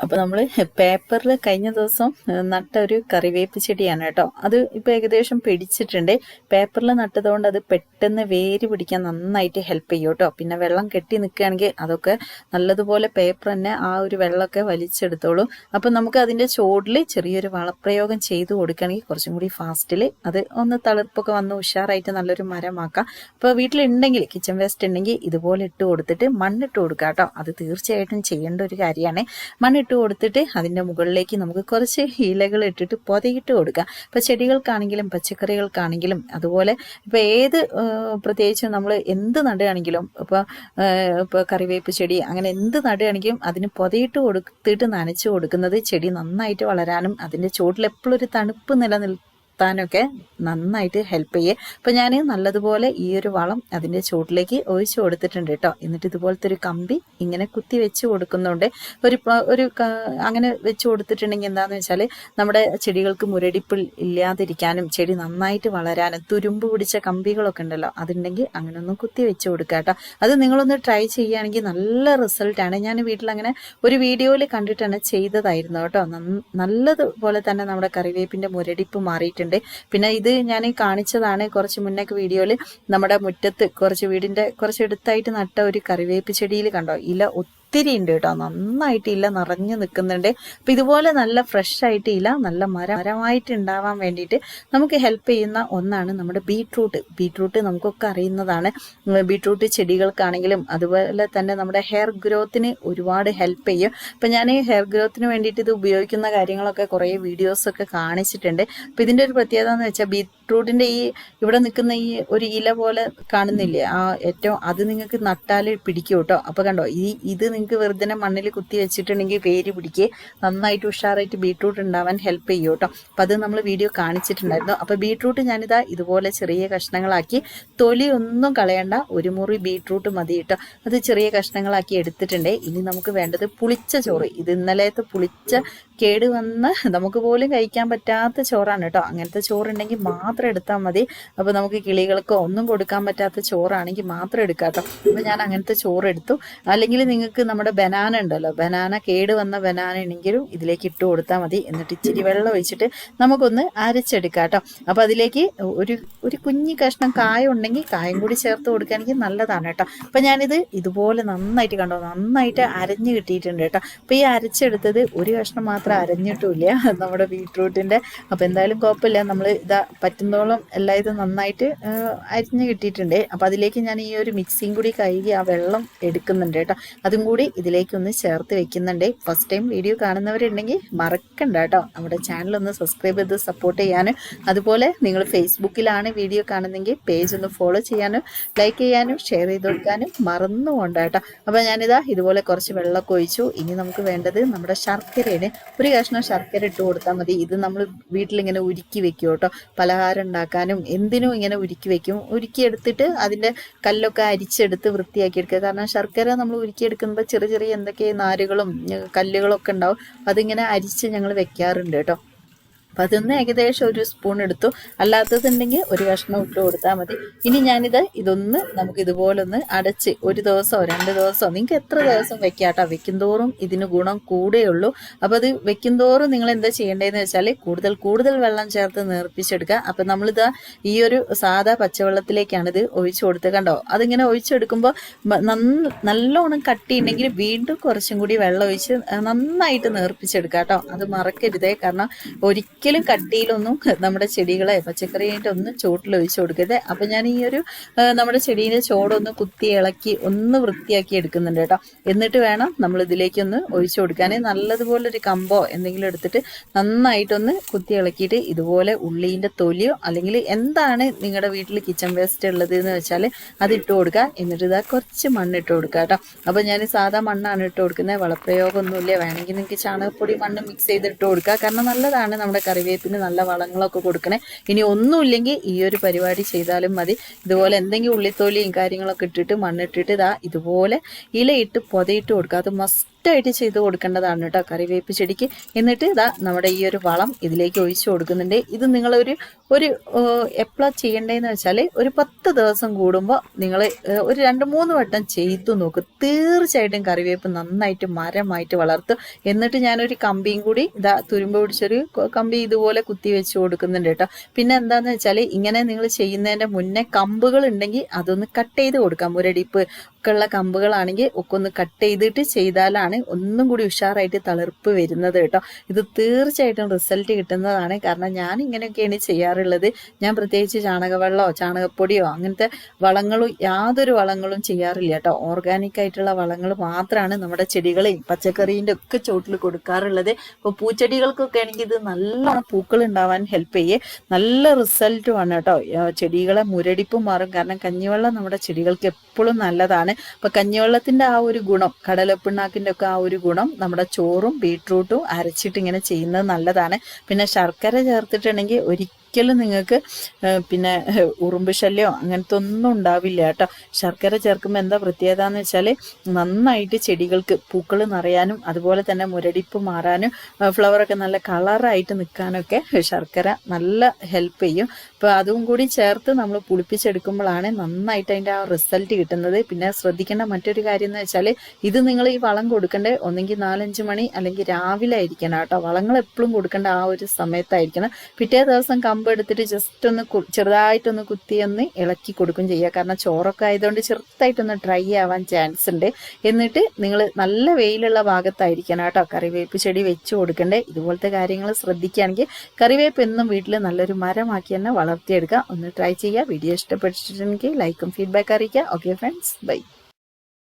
അപ്പോൾ നമ്മൾ പേപ്പറിൽ കഴിഞ്ഞ ദിവസം നട്ട ഒരു കറിവേപ്പ് ചെടിയാണ് കേട്ടോ. അത് ഇപ്പോൾ ഏകദേശം പിടിച്ചിട്ടുണ്ട്. പേപ്പറിൽ നട്ടതുകൊണ്ട് അത് പെട്ടെന്ന് വേര് പിടിക്കാൻ നന്നായിട്ട് ഹെൽപ്പ് ചെയ്യും കേട്ടോ. പിന്നെ വെള്ളം കെട്ടി നിൽക്കുകയാണെങ്കിൽ അതൊക്കെ നല്ലതുപോലെ പേപ്പർ തന്നെ ആ ഒരു വെള്ളമൊക്കെ വലിച്ചെടുത്തോളും. അപ്പം നമുക്ക് അതിന്റെ ചോടിൽ ചെറിയൊരു വളപ്രയോഗം ചെയ്ത് കൊടുക്കുകയാണെങ്കിൽ കുറച്ചും കൂടി ഫാസ്റ്റിൽ അത് ഒന്ന് തളിർപ്പൊക്കെ വന്ന് ഉഷാറായിട്ട് നല്ലൊരു മരമാക്കാം. അപ്പോൾ വീട്ടിലുണ്ടെങ്കിൽ കിച്ചൺ വേസ്റ്റ് ഉണ്ടെങ്കിൽ ഇതുപോലെ ഇട്ട് കൊടുത്തിട്ട് മണ്ണിട്ട് കൊടുക്കുക കേട്ടോ. അത് തീർച്ചയായിട്ടും ചെയ്യേണ്ട ഒരു കാര്യമാണ്. മണ്ണിട്ട് കൊടുത്തിട്ട് അതിന്റെ മുകളിലേക്ക് നമുക്ക് കുറച്ച് ഇലകൾ ഇട്ടിട്ട് പൊതയിട്ട് കൊടുക്കുക ഇപ്പോൾ ചെടികൾക്കാണെങ്കിലും പച്ചക്കറികൾക്കാണെങ്കിലും അതുപോലെ ഇപ്പോൾ ഏത് പ്രത്യേകിച്ചും നമ്മൾ എന്ത് നടുകയാണെങ്കിലും ഇപ്പോൾ ഇപ്പോൾ കറിവേപ്പ് ചെടി അങ്ങനെ എന്ത് നടുകയാണെങ്കിലും അതിന് പൊതയിട്ട് കൊടുത്തിട്ട് നനച്ച് കൊടുക്കുന്നത് ചെടി നന്നായിട്ട് വളരാനും അതിന്റെ ചുവട്ടിൽ എപ്പോഴും ഒരു തണുപ്പ് നിലനിർത്താനൊക്കെ നന്നായിട്ട് ഹെൽപ്പ് ചെയ്യേ. അപ്പം ഞാൻ നല്ലതുപോലെ ഈ ഒരു വളം അതിന്റെ ചുവട്ടിലേക്ക് ഒഴിച്ചു കൊടുത്തിട്ടുണ്ട് കേട്ടോ. എന്നിട്ട് ഇതുപോലത്തെ ഒരു കമ്പി ഇങ്ങനെ കുത്തി വെച്ച് കൊടുക്കുന്നുണ്ട്. ഒരു ഒരു അങ്ങനെ വെച്ച് കൊടുത്തിട്ടുണ്ടെങ്കിൽ എന്താണെന്ന് വെച്ചാൽ നമ്മുടെ ചെടികൾക്ക് മുരടിപ്പ് ഇല്ലാതിരിക്കാനും ചെടി നന്നായിട്ട് വളരാനും തുരുമ്പ് പിടിച്ച കമ്പികളൊക്കെ ഉണ്ടല്ലോ അതുണ്ടെങ്കിൽ അങ്ങനെ ഒന്ന് കുത്തി വെച്ച് കൊടുക്കുക കേട്ടോ. അത് നിങ്ങളൊന്ന് ട്രൈ ചെയ്യുകയാണെങ്കിൽ നല്ല റിസൾട്ടാണ് ഞാൻ വീട്ടിൽ അങ്ങനെ ഒരു വീഡിയോയിൽ കണ്ടിട്ടാണ് ചെയ്തതായിരുന്നു കേട്ടോ. നല്ലതുപോലെ തന്നെ നമ്മുടെ കറിവേപ്പിന്റെ മുരടിപ്പ് മാറിയിട്ടുണ്ട്. പിന്നെ ഇത് ഞാൻ കാണിച്ചതാണ് കുറച്ച് മുന്നൊക്കെ വീഡിയോയിൽ നമ്മുടെ മുറ്റത്ത് കുറച്ച് വീടിന്റെ കുറച്ച് എടുത്തായിട്ട് നട്ട ഒരു കറിവേപ്പ് ചെടിയിൽ കണ്ടോ? ഇല ഒത്തിരി ഉണ്ട് കേട്ടോ. നന്നായിട്ട് ഇല നിറഞ്ഞു നിൽക്കുന്നുണ്ട്. അപ്പം ഇതുപോലെ നല്ല ഫ്രഷ് ആയിട്ട് ഇല നല്ല മര മരമായിട്ട് ഉണ്ടാവാൻ വേണ്ടിയിട്ട് നമുക്ക് ഹെൽപ്പ് ചെയ്യുന്ന ഒന്നാണ് നമ്മുടെ ബീട്രൂട്ട് ബീട്രൂട്ട് നമുക്കൊക്കെ അറിയുന്നതാണ്. ബീട്രൂട്ട് ചെടികൾക്കാണെങ്കിലും അതുപോലെ തന്നെ നമ്മുടെ ഹെയർ ഗ്രോത്തിന് ഒരുപാട് ഹെൽപ്പ് ചെയ്യും. അപ്പം ഞാൻ ഹെയർ ഗ്രോത്തിന് വേണ്ടിയിട്ട് ഇത് ഉപയോഗിക്കുന്ന കാര്യങ്ങളൊക്കെ കുറേ വീഡിയോസൊക്കെ കാണിച്ചിട്ടുണ്ട്. അപ്പം ഇതിന്റെ ഒരു പ്രത്യേകത എന്ന് വെച്ചാൽ ബീട്രൂട്ടിന്റെ ഈ ഇവിടെ നിൽക്കുന്ന ഈ ഒരു ഇല പോലെ കാണുന്നില്ലേ? ആ ഏറ്റവും അത് നിങ്ങൾക്ക് നട്ടാൽ പിടിക്കും കേട്ടോ. അപ്പോൾ കണ്ടോ ഈ ഇത് നിങ്ങൾക്ക് വെറുതെ മണ്ണിൽ കുത്തി വെച്ചിട്ടുണ്ടെങ്കിൽ വേര് പിടിക്കുക നന്നായിട്ട് ഉഷാറായിട്ട് ബീട്രൂട്ട് ഉണ്ടാവാൻ ഹെൽപ്പ് ചെയ്യും കേട്ടോ. അപ്പോൾ അത് നമ്മൾ വീഡിയോ കാണിച്ചിട്ടുണ്ടായിരുന്നു. അപ്പോൾ ബീട്രൂട്ട് ഞാനിതാ ഇതുപോലെ ചെറിയ കഷ്ണങ്ങളാക്കി തൊലി ഒന്നും കളയണ്ട ഒരു മുറി ബീട്രൂട്ട് മതി കേട്ടോ. അത് ചെറിയ കഷ്ണങ്ങളാക്കി എടുത്തിട്ടുണ്ട്. ഇനി നമുക്ക് വേണ്ടത് പുളിച്ച ചോറ്. ഇത് ഇന്നലത്തെ പുളിച്ച കേട് വന്ന് നമുക്ക് പോലും കഴിക്കാൻ പറ്റാത്ത ചോറാണ് കേട്ടോ. അങ്ങനത്തെ ചോറുണ്ടെങ്കിൽ മാത്രം എടുത്താൽ മതി. അപ്പോൾ നമുക്ക് കിളികൾക്കോ ഒന്നും കൊടുക്കാൻ പറ്റാത്ത ചോറാണെങ്കിൽ മാത്രം എടുക്കാട്ടോ അപ്പോൾ ഞാൻ അങ്ങനത്തെ ചോറ് എടുത്തു. അല്ലെങ്കിൽ നിങ്ങൾക്ക് നമ്മുടെ ബനാന ഉണ്ടല്ലോ. ബനാന കേട് വന്ന ബനാന ഉണ്ടെങ്കിലും ഇതിലേക്ക് ഇട്ട് കൊടുത്താൽ മതി. എന്നിട്ട് ഇച്ചിരി വെള്ളം ഒഴിച്ചിട്ട് നമുക്കൊന്ന് അരച്ചെടുക്കാം കേട്ടോ അപ്പോൾ അതിലേക്ക് ഒരു ഒരു കുഞ്ഞു കഷ്ണം കായ ഉണ്ടെങ്കിൽ കായം കൂടി ചേർത്ത് കൊടുക്കുകയാണെങ്കിൽ നല്ലതാണ് കേട്ടോ അപ്പോൾ ഞാനിത് ഇതുപോലെ നന്നായിട്ട് കണ്ടോ നന്നായിട്ട് അരഞ്ഞ് കിട്ടിയിട്ടുണ്ട് കേട്ടോ അപ്പോൾ ഈ അരച്ചെടുത്തത് ഒരു കഷ്ണം മാത്രം അരഞ്ഞിട്ടുമില്ല നമ്മുടെ ബീട്രൂട്ടിന്റെ അപ്പോൾ എന്തായാലും കുഴപ്പമില്ല. നമ്മൾ ഇതാ പറ്റുന്നോളം എല്ലാം ഇത് നന്നായിട്ട് അരിഞ്ഞ് കിട്ടിയിട്ടുണ്ട്. അപ്പോൾ അതിലേക്ക് ഞാൻ ഈ ഒരു മിക്സിയും കൂടി കഴുകി ആ വെള്ളം എടുക്കുന്നുണ്ട് കേട്ടോ. അതും കൂടി ഇതിലേക്കൊന്ന് ചേർത്ത് വെക്കുന്നുണ്ട്. ഫസ്റ്റ് ടൈം വീഡിയോ കാണുന്നവരുണ്ടെങ്കിൽ മറക്കണ്ട കേട്ടോ. നമ്മുടെ ചാനൽ ഒന്ന് സബ്സ്ക്രൈബ് ചെയ്ത് സപ്പോർട്ട് ചെയ്യാനും അതുപോലെ നിങ്ങൾ ഫേസ്ബുക്കിലാണ് വീഡിയോ കാണുന്നെങ്കിൽ പേജ് ഒന്ന് ഫോളോ ചെയ്യാനും ലൈക്ക് ചെയ്യാനും ഷെയർ ചെയ്ത് കൊടുക്കാനും മറന്നു പോകണ്ട കേട്ടോ. അപ്പോൾ ഞാനിതാ ഇതുപോലെ കുറച്ച് വെള്ളമൊക്കെ ഒഴിച്ചു. ഇനി നമുക്ക് വേണ്ടത് നമ്മുടെ ശർക്കരയാണ്. ഒരു കഷ്ണം ശർക്കര ഇട്ട് കൊടുത്താൽ മതി. ഇത് നമ്മൾ വീട്ടിലിങ്ങനെ ഉരുക്കി വെക്കും കേട്ടോ. പലഹാരം ഉണ്ടാക്കാനും എന്തിനും ഇങ്ങനെ ഉരുക്കി വെക്കും. ഉരുക്കി എടുത്തിട്ട് അതിന്റെ കല്ലൊക്കെ അരിച്ചെടുത്ത് വൃത്തിയാക്കി എടുക്കുക കാരണം ശർക്കര നമ്മൾ ഉരുക്കിയെടുക്കുമ്പോൾ ചെറിയ ചെറിയ എന്തൊക്കെ നാരുകളും കല്ലുകളൊക്കെ ഉണ്ടാവും. അതിങ്ങനെ അരിച്ച് ഞങ്ങൾ വെക്കാറുണ്ട് കേട്ടോ. അപ്പം അതിന്ന് ഏകദേശം ഒരു സ്പൂൺ എടുത്തു. അല്ലാത്തതുണ്ടെങ്കിൽ ഒരു കഷ്ണം ഇട്ട് കൊടുത്താൽ മതി. ഇനി ഞാനിത് ഇതൊന്ന് നമുക്ക് ഇതുപോലൊന്ന് അടച്ച് ഒരു ദിവസമോ രണ്ട് ദിവസമോ നിങ്ങൾക്ക് എത്ര ദിവസം വെക്കാട്ടോ? വെക്കുന്തോറും ഇതിന് ഗുണം കൂടെയുള്ളൂ. അപ്പോൾ അത് വെക്കുന്തോറും നിങ്ങൾ എന്താ ചെയ്യേണ്ടതെന്ന് വെച്ചാൽ കൂടുതൽ കൂടുതൽ വെള്ളം ചേർത്ത് നേർപ്പിച്ചെടുക്കുക. അപ്പം നമ്മളിത് ഈ ഒരു സാധാ പച്ചവെള്ളത്തിലേക്കാണ് ഇത് ഒഴിച്ചു കൊടുത്ത് കണ്ടോ? അതിങ്ങനെ ഒഴിച്ചെടുക്കുമ്പോൾ നല്ലോണം കട്ടിയുണ്ടെങ്കിൽ വീണ്ടും കുറച്ചും കൂടി വെള്ളം ഒഴിച്ച് നന്നായിട്ട് നേർപ്പിച്ചെടുക്കുക കേട്ടോ. അത് മറക്കരുതേ. കാരണം ഒരിക്കലും കട്ടിയിലൊന്നും നമ്മുടെ ചെടികളെ പച്ചക്കറിയായിട്ട് ഒന്നും ചോട്ടിൽ ഒഴിച്ചു കൊടുക്കരുത്. അപ്പം ഞാൻ ഈ ഒരു നമ്മുടെ ചെടീന്റെ ചോടൊന്ന് കുത്തി ഇളക്കി ഒന്ന് വൃത്തിയാക്കി എടുക്കുന്നുണ്ട് കേട്ടോ. എന്നിട്ട് വേണം നമ്മൾ ഇതിലേക്കൊന്ന് ഒഴിച്ചു കൊടുക്കാൻ നല്ലതുപോലെ ഒരു കമ്പോ എന്തെങ്കിലും എടുത്തിട്ട് നന്നായിട്ടൊന്ന് കുത്തി ഇളക്കിയിട്ട് ഇതുപോലെ ഉള്ളീന്റെ തൊലിയോ അല്ലെങ്കിൽ എന്താണ് നിങ്ങളുടെ വീട്ടിൽ കിച്ചൺ വേസ്റ്റ് ഉള്ളത് എന്ന് വെച്ചാൽ അത് ഇട്ട് കൊടുക്കുക. എന്നിട്ട് ഇതാ കുറച്ച് മണ്ണ് ഇട്ട് കൊടുക്കുക കേട്ടോ. അപ്പോൾ ഞാൻ സാധാ മണ്ണാണ് ഇട്ട് കൊടുക്കുന്നത്. വളപ്രയോഗമൊന്നുമില്ല. വേണമെങ്കിൽ നിങ്ങൾക്ക് ചാണകപ്പൊടി മണ്ണ് മിക്സ് ചെയ്ത് ഇട്ട് കൊടുക്കുക. കാരണം നല്ലതാണ് നമ്മുടെ കറിവേപ്പിന് നല്ല വളങ്ങളൊക്കെ കൊടുക്കണേ. ഇനി ഒന്നുമില്ലെങ്കിൽ ഈ ഒരു പരിപാടി ചെയ്താലും മതി. ഇതുപോലെ എന്തെങ്കിലും ഉള്ളിത്തോലിയും കാര്യങ്ങളൊക്കെ ഇട്ടിട്ട് മണ്ണിട്ടിട്ട് ഇതാ ഇതുപോലെ ഇലയിട്ട് പൊതയിട്ട് കൊടുക്കുക. അത് മസ്റ്റ് മസ്റ്റായിട്ട് ചെയ്ത് കൊടുക്കേണ്ടതാണ് കേട്ടോ കറിവേപ്പ് ചെടിക്ക്. എന്നിട്ട് ഇതാ നമ്മുടെ ഈ ഒരു വളം ഇതിലേക്ക് ഒഴിച്ചു കൊടുക്കുന്നുണ്ട്. ഇത് നിങ്ങളൊരു ഒരു എപ്പോഴാണ് ചെയ്യേണ്ടതെന്ന് വെച്ചാൽ ഒരു പത്ത് ദിവസം കൂടുമ്പോൾ നിങ്ങൾ ഒരു രണ്ട് മൂന്ന് വട്ടം ചെയ്തു നോക്കും. തീർച്ചയായിട്ടും കറിവേപ്പ് നന്നായിട്ട് മരമായിട്ട് വളർത്തും. എന്നിട്ട് ഞാനൊരു കമ്പിയും കൂടി ഇതാ തുരുമ്പ് പിടിച്ചൊരു കമ്പി ഇതുപോലെ കുത്തി വെച്ച് കൊടുക്കുന്നുണ്ട് കേട്ടോ. പിന്നെ എന്താന്ന് വെച്ചാൽ ഇങ്ങനെ നിങ്ങൾ ചെയ്യുന്നതിന്റെ മുന്നേ കമ്പുകൾ ഉണ്ടെങ്കിൽ അതൊന്ന് കട്ട് ചെയ്ത് കൊടുക്കാം. മുരടിപ്പ് ഒക്കെ ഉള്ള കമ്പുകളാണെങ്കിൽ ഒക്കെ ഒന്ന് കട്ട് ചെയ്തിട്ട് ചെയ്താലാണ് ഒന്നും കൂടി ഉഷാറായിട്ട് തളിർപ്പ് വരുന്നത് കേട്ടോ. ഇത് തീർച്ചയായിട്ടും റിസൾട്ട് കിട്ടുന്നതാണ്. കാരണം ഞാൻ ഇങ്ങനെയൊക്കെയാണ് ചെയ്യാറുള്ളത്. ഞാൻ പ്രത്യേകിച്ച് ചാണകവെള്ളമോ ചാണകപ്പൊടിയോ അങ്ങനത്തെ വളങ്ങളും യാതൊരു വളങ്ങളും ചെയ്യാറില്ല കേട്ടോ. ഓർഗാനിക് ആയിട്ടുള്ള വളങ്ങൾ മാത്രമാണ് നമ്മുടെ ചെടികളെയും പച്ചക്കറീന്റെ ഒക്കെ ചോട്ടിൽ കൊടുക്കാറുള്ളത്. ഇപ്പോൾ പൂച്ചെടികൾക്കൊക്കെ ആണെങ്കിൽ ഇത് നല്ല പൂക്കൾ ഉണ്ടാവാൻ ഹെൽപ്പ് ചെയ്യേ. നല്ല റിസൾട്ടുമാണ് കേട്ടോ. ചെടികളെ മുരടിപ്പും മാറും. കാരണം കഞ്ഞിവെള്ളം നമ്മുടെ ചെടികൾക്ക് എപ്പോഴും നല്ലതാണ്. അപ്പൊ കഞ്ഞിവെള്ളത്തിന്റെ ആ ഒരു ഗുണം കടലപ്പിണ്ണാക്കിന്റെ ഒക്കെ ആ ഒരു ഗുണം നമ്മുടെ ചോറും ബീട്രൂട്ടും അരച്ചിട്ട് ഇങ്ങനെ ചെയ്യുന്നത് നല്ലതാണ്. പിന്നെ ശർക്കര ചേർത്തിട്ടുണ്ടെങ്കിൽ ഒരിക്കലും നിങ്ങൾക്ക് ഏഹ്, പിന്നെ ഉറുമ്പ് ശല്യമോ അങ്ങനത്തെ ഒന്നും ഉണ്ടാവില്ല കേട്ടോ. ശർക്കര ചേർക്കുമ്പോൾ എന്താ പ്രത്യേകത എന്ന് വെച്ചാൽ നന്നായിട്ട് ചെടികൾക്ക് പൂക്കൾ നിറയാനും അതുപോലെ തന്നെ മുരടിപ്പ് മാറാനും ഫ്ലവറൊക്കെ നല്ല കളറായിട്ട് നിൽക്കാനൊക്കെ ശർക്കര നല്ല ഹെൽപ്പ് ചെയ്യും. അപ്പോൾ അതും കൂടി ചേർത്ത് നമ്മൾ പുളിപ്പിച്ചെടുക്കുമ്പോഴാണ് നന്നായിട്ട് അതിന്റെ ആ റിസൾട്ട് കിട്ടുന്നത്. പിന്നെ ശ്രദ്ധിക്കേണ്ട മറ്റൊരു കാര്യം എന്ന് വെച്ചാൽ ഇത് നിങ്ങൾ ഈ വളം കൊടുക്കേണ്ടത് ഒന്നെങ്കിൽ നാലഞ്ച് മണി അല്ലെങ്കിൽ രാവിലെ ആയിരിക്കണം കേട്ടോ. വളങ്ങൾ എപ്പോഴും കൊടുക്കേണ്ട ആ ഒരു സമയത്തായിരിക്കണം. പിറ്റേ ദിവസം കമ്പ് എടുത്തിട്ട് ജസ്റ്റ് ഒന്ന് ചെറുതായിട്ടൊന്ന് കുത്തി ഒന്ന് ഇളക്കി കൊടുക്കും ചെയ്യുക. കാരണം ചോറൊക്കെ ആയതുകൊണ്ട് ചെറുതായിട്ടൊന്ന് ഡ്രൈ ആവാൻ ചാൻസ് ഉണ്ട്. എന്നിട്ട് നിങ്ങൾ നല്ല വെയിലുള്ള ഭാഗത്തായിരിക്കണം കേട്ടോ. കറിവേപ്പ് ചെടി വെച്ച് കൊടുക്കണ്ടേ. ഇതുപോലത്തെ കാര്യങ്ങൾ ശ്രദ്ധിക്കുകയാണെങ്കിൽ കറിവേപ്പ് എന്നും വീട്ടിൽ നല്ലൊരു മരമാക്കി തന്നെ വളർത്തിയെടുക്കുക. ഒന്ന് ട്രൈ ചെയ്യുക. വീഡിയോ ഇഷ്ടപ്പെട്ടിട്ടുണ്ടെങ്കിൽ ലൈക്കും ഫീഡ്ബാക്ക് അറിയിക്കുക. Okay friends bye